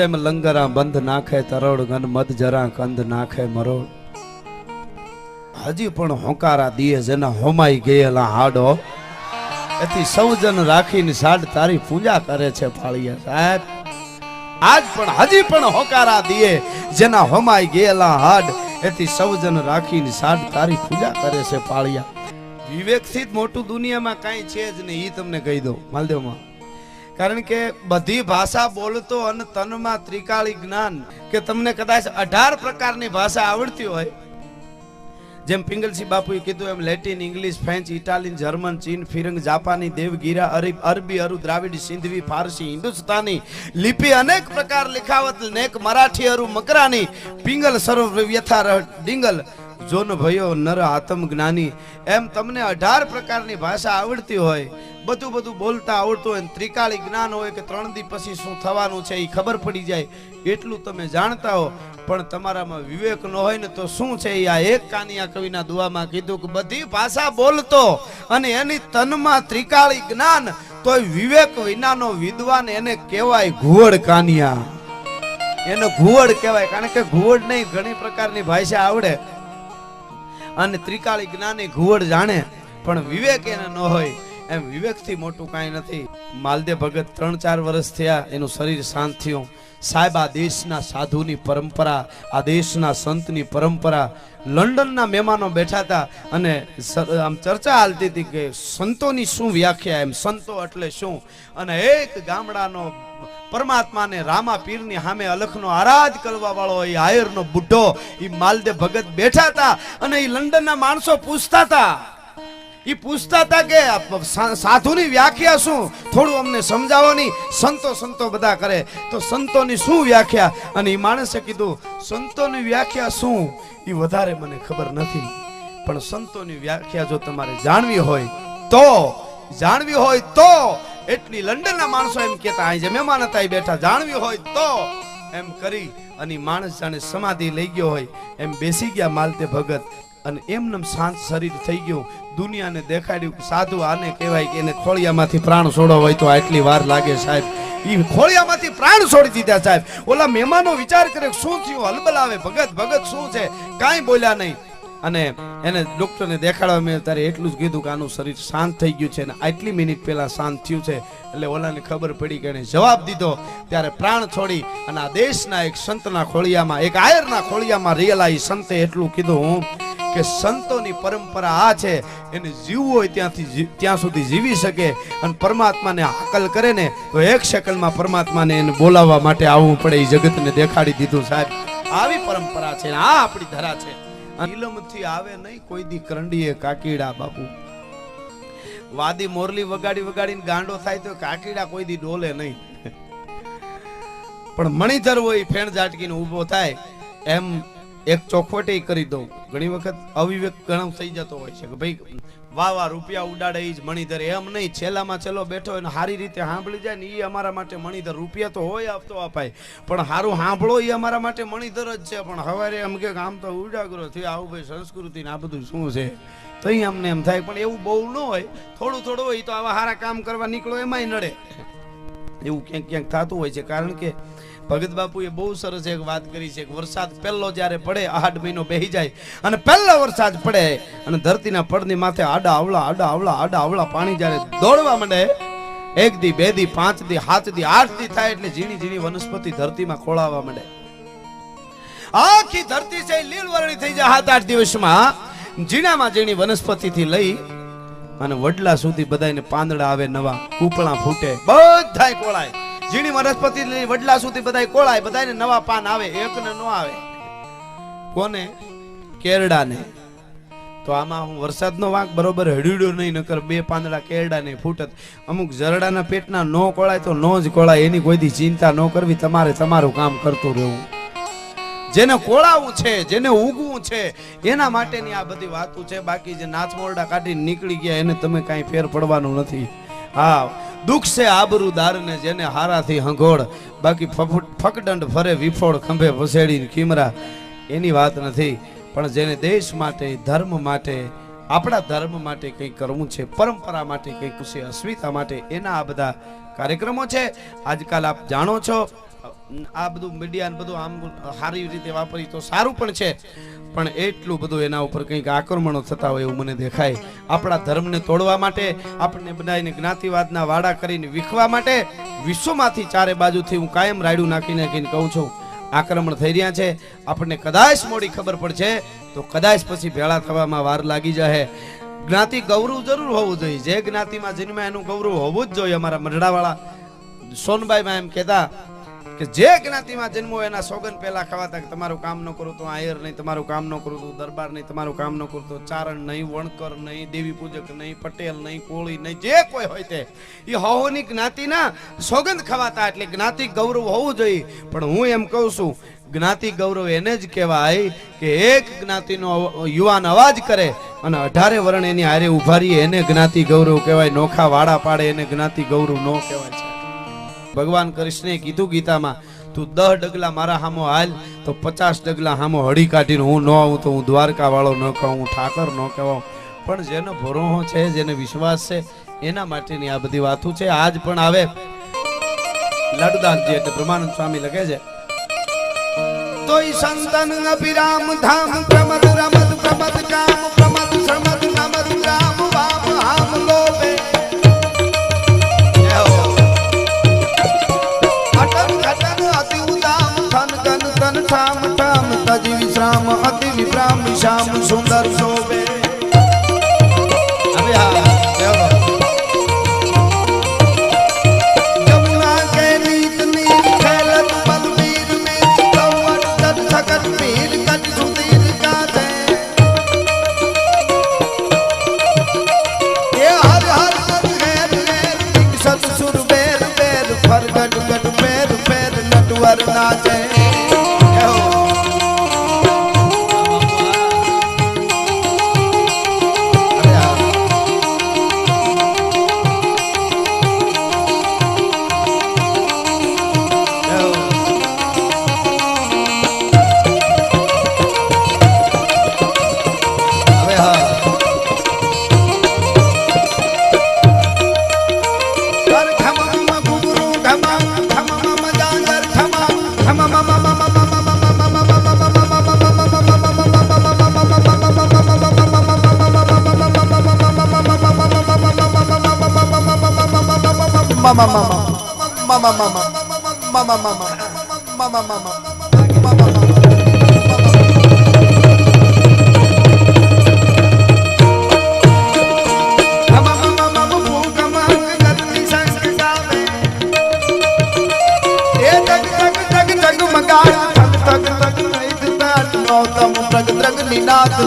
જેમ લંગરા બંધ નાખે તરોડ ગન મદ જરા કંદ નાખે મરોડ હજી પણ હોંકારા દિયે જેના હોમાઈ ગયેલા હાડો. એથી સૌજન રાખીને સાડ તારી પૂજા કરે છે ફાળિયા સાહેબ. આજ પણ, હજી પણ હોકારા દિયે જેના હોમાઈ ગયેલા હાડ. એથી સૌજન રાખીને સાડ તારી પૂજા કરે છે પાળિયા. વિવેકથી જ મોટું દુનિયામાં કાંઈ છે જ નહીં એ તમને કહી દઉં. માલદેવમાં. કારણ કે બધી ભાષા બોલતો અને તનમાં ત્રિકાળી જ્ઞાન કે તમને કદાચ અઢાર પ્રકારની ભાષા આવડતી હોય. જેમ પિંગલસિંહ બાપુએ કીધું એમ Latin, English, French, Italian, German, ચીન, ફિરંગ, જાપાની દેવગીરા અરબ, અરબી, અરુ, દ્રાવિડ, સિંધવી, ફારસી, હિન્દુસ્તાની લિપિ અનેક પ્રકાર લિખાવત, નેક મરાઠી, અરુ, મકરાની પિંગલ સર્વ વ્યથા ડિંગલ. જોન ભયો નર આત્મ જ્ઞાની એમ તમને અઢાર પ્રકારની ભાષા આવડતી હોય. બધું બધું બોલતા આવડતું હોય ત્રિકાળી જ્ઞાન હોય કે ત્રણ દી પછી શું થવાનું છે એ ખબર પડી જાય. એટલું તમે જાણતા હો. પણ તમારામાં વિવેક ન હોય ને તો શું છે એ આ એક કાનિયા કવિના દુઆમાં કીધું કે બધી ભાષા બોલતો અને એની તનમાં ત્રિકાળી જ્ઞાન, તોય વિવેક વિનાનો વિદ્વાન એને કહેવાય ઘુવડ કાનિયા. એનો ઘુવડ કહેવાય, કારણ કે ઘુવડ નહીં, ઘણી પ્રકારની ભાષા આવડે. અને ત્રિકાળી જ્ઞાની ઘુવડ જાણે, પણ વિવેક એને ન હોય. એમ વિવેકથી મોટું કાંઈ નથી. માલદેવ ભગત ત્રણ ચાર વર્ષ થયા એનું શરીર શાંત થયું. સાહેબ, આ દેશના સાધુની પરંપરા, આ દેશના સંતની પરંપરા, લંડનના મહેમાનો બેઠા હતા અને આમ ચર્ચા હાલતી હતી કે સંતોની શું વ્યાખ્યા એમ, સંતો એટલે શું? અને એક ગામડાનો પરમાત્માને રામા પીરની સામે અલખનો આરાધ કરવા વાળો એ આયરનો બુઢો એ માલદેવ ભગત બેઠા હતા અને એ લંડનના માણસો પૂછતા હતા. એ પૂછતા હતા કે સાધુની વ્યાખ્યા શું? થોડું અમને સમજાવવાની સંતો સંતો બધા કરે. તો સંતોની શું વ્યાખ્યા? અને એ માણસે કીધું, સંતોની વ્યાખ્યા શું? એ વધારે મને ખબર નથી. પણ સંતોની વ્યાખ્યા જો તમારે જાણવી હોય, તો જાણવી હોય તો એટલી લંડનના માણસો એમ કહેતા, અહીં જે મહેમાન હતા એ બેઠા. જાણવી હોય તો એમ કરી. અને માણસ જાણે સમાધિ લઈ ગયો હોય, એમ બેસી ગયા માલતે ભગત. અને એમનેમ શાંત શરીર થઈ ગયું. દુનિયાને દેખાડ્યું કે સાધુ આને કહેવાય કે એને ખોળિયામાંથી પ્રાણ છોડો હોય તો આટલી વાર લાગે સાહેબ. એ ખોળિયામાંથી પ્રાણ છોડી દીધા સાહેબ. ઓલા મહેમાનો વિચાર કરે શું થયું? હલબલાવે, ભગત ભગત શું છે? કાંઈ બોલ્યા નહીં. અને એને ડૉક્ટરને દેખાડવા મેં ત્યારે એટલું જ કીધું કે આનું શરીર શાંત થઈ ગયું છે અને આટલી મિનિટ પહેલાં શાંત થયું છે. એટલે ઓલાને ખબર પડી કે એને જવાબ દીધો. ત્યારે પ્રાણ છોડી અને આ દેશના એક સંતના ખોળિયામાં, એક આયરના ખોળિયામાં રિયલા ઈ સંતે એટલું કીધું. હું કે સંતોની પરંપરા આ છે, એને જીવવું હોય ત્યાંથી ત્યાં સુધી જીવી શકે અને પરમાત્માને હાકલ કરે ને, તો એક સેકન્ડમાં પરમાત્માને એને બોલાવવા માટે આવવું પડે એ જગતને દેખાડી દીધું સાહેબ. આવી પરંપરા છે આ આપણી ધરા છે. નીલમથી આવે નહીં, કોઈ દી કરંડીએ કાકીડા બાપુ. વાદી મોરલી વગાડી વગાડીને ગાંડો થાય તો કાકીડા કોઈ દી ડોલે નહીં. પણ મણિધર હોય, ફેણ ઝાટકીને ઊભો થાય, એમ એક ચોખવટી કરી દઉં. ઘણી વખત અવિવેક ઘણો થઈ જતો હોય છે કે ભાઈ, વાહ વાહ, રૂપિયા ઉડાડે જ મણીધર. એમ નહીં, છેલ્લામાં છેલ્લો બેઠો હોય સારી રીતે સાંભળી જાય ને એ અમારા માટે મણીધર. રૂપિયા તો હોય આપતો અપાય પણ સારું સાંભળો એ અમારા માટે મણીધર જ છે. પણ હવારે એમ કે આમ તો ઉજાગરો થયો, આવું ભાઈ સંસ્કૃતિ ને આ બધું શું છે? તો અમને એમ થાય, પણ એવું બહુ ન હોય. થોડું થોડું હોય તો આવા સારા કામ કરવા નીકળો, એમાંય નડે. એવું ક્યાંક ક્યાંક થતું હોય છે. કારણ કે ભગત બાપુએ બહુ સરસ એક વાત કરી છે કે વરસાદ પહેલો જ્યારે પડે, આઠ મહિનો બેહી જાય અને પહેલો વરસાદ પડે અને ધરતીના પડની માથે આડા આવળા આડા આવળા આડા આવળા પાણી જ્યારે દોડવા માંડે, એક દી, બે દી, પાંચ દી, સાત દી, આઠ દી થાય એટલે ઝીણી ઝીણી વનસ્પતિ ધરતીમાં ખોળાવા માંડે. આખી ધરતી છે લીલ વરણી થઈ જાય સાત, આઠ દિવસમાં. ઝીણામાં ઝીણી વનસ્પતિથી લઈ અને વડલા સુધી બધાને પાંદડા આવે, નવા કૂપળા ફૂટે, બધાય કોળાય ઝીણી વનસ્પતિ વડલા સુધી બધાય કોળાય બધાને નવા પાન આવે, એકને ન આવે. કોને? કેરડાને. તો આમાં હું વરસાદનો વાંક બરોબર હડ્યુડ્યો નહીં, નકર બે પાંદડા કેરડા ને ફૂટત. અમુક જરડાના પેટના નો કોળાય તો નો જ કોળાય, એની કોઈ દી ચિંતા ન કરવી, તમારે તમારું કામ કરતું રહેવું. જેને કોળાવું છે, જેને ઉગવું છે, એના માટેની આ બધી વાતો છે. બાકી જે નાચમોરડા કાઢીને નીકળી ગયા, એને તમે કાંઈ ફેર પડવાનું નથી. હા દુઃખ છે આબરૂદારને જેને હારાથી હંગોળ બાકી ફકડંડ ફરે, વિફોળ ખંભે વસેડીને ખીમરા. એની વાત નથી. પણ જેને દેશ માટે, ધર્મ માટે, આપણા ધર્મ માટે કંઈક કરવું છે, પરંપરા માટે કંઈક છે, અસ્મિતા માટે, એના આ બધા કાર્યક્રમો છે. આજકાલ આપ જાણો છો આ બધું મીડિયા બધું આમ સારી રીતે વાપરી તો સારું પણ છે. પણ એટલું બધું એના ઉપર કંઈક આક્રમણો થતા હોય એવું મને દેખાય. આપણા ધર્મને તોડવા માટે, આપણને બધાને જ્ઞાતિવાદના વાડા કરીને વિખવા માટે વિશ્વમાંથી ચારે બાજુથી હું કાયમ રાયડું નાખી નાખીને કહું છું, આક્રમણ થઈ રહ્યા છે. આપણને કદાચ મોડી ખબર પડશે તો કદાચ પછી ભેળા થવામાં વાર લાગી જાય જ્ઞાતિ ગૌરવ જરૂર હોવું જોઈએ. જે જ્ઞાતિમાં જન્મ્યા એનું ગૌરવ હોવું જ જોઈએ અમારા મઢડાવાળા સોનબાઈમાં એમ કહેતા કે જે જ્ઞાતિમાં જન્મો એના સોગન પહેલા ખવાતા તમારું કામ ન કરું તો આયર નહીં, તમારું કામ ન કરું તો દરબાર નહીં, તમારું કામ ન કરું તો ચારણ નહીં, વણકર નહીં, દેવી પૂજક નહીં, પટેલ નહીં, કોળી નહીં, જે કોઈ હોય તે. એ હોવાની જ્ઞાતિના સોગંદ ખવાતા એટલે જ્ઞાતિ ગૌરવ હોવું જોઈએ. પણ હું એમ કહું છું, જ્ઞાતિ ગૌરવ એને જ કહેવાય કે એક જ્ઞાતિનો યુવાન અવાજ કરે અને અઢારે વર્ણ એની હારે ઉભારીએ એને જ્ઞાતિ ગૌરવ કહેવાય, નોખા વાડા પાડે, એને જ્ઞાતિ ગૌરવ ન કહેવાય. છે ભગવાન કૃષ્ણે કીધું ગીતામાં, તું દહ ડગલા મારા હામો હાલ, તો પચાસ ડગલા હામો હળી કાઢીને હું ન આવું, તો હું દ્વારકા વાળો ન કહું, હું ઠાકર ન કહેવાઉં. પણ જેનો ભરોહો છે, જેને વિશ્વાસ છે, એના માટેની આ બધી વાતો છે. આજ પણ આવે. લડદાસજી એટલે બ્રહ્માનંદ સ્વામી લખે છે, તોય સંતન અભિરામ ધામ, પ્રમદ રમદ પ્રમદ કામ, પ્રમદ સમદ નમદ રામ વામ હામ, લોભે. ઠામ ઠામ તજી વિશ્રામ અતિ વિશ્રામ શ્યામ સુંદર શોભે હવે હા पर गट गट पैर पैर नटवर नाचे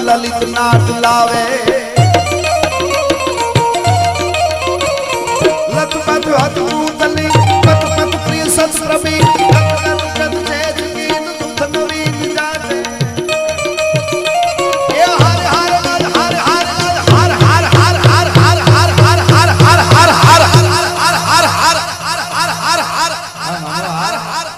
લલિત નાથ લાવે લખ પાછું હતું તલી પત પત પ્રિય સંસ્રમી har har har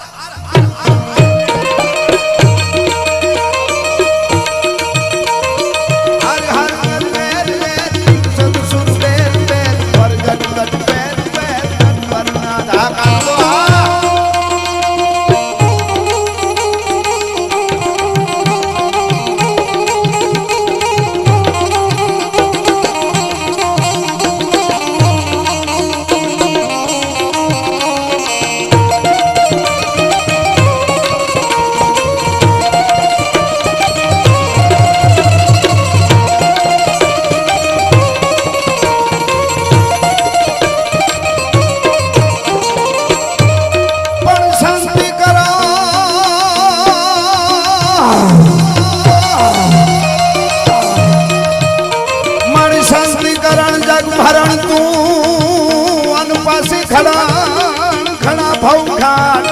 અન ખડાણ ખડા ખડા ભવ ખાડ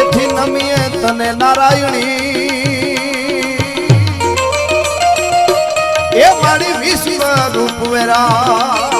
એથી નમીએ તને નારાયણી. એ મારી વિશ્વ રૂપ વેરા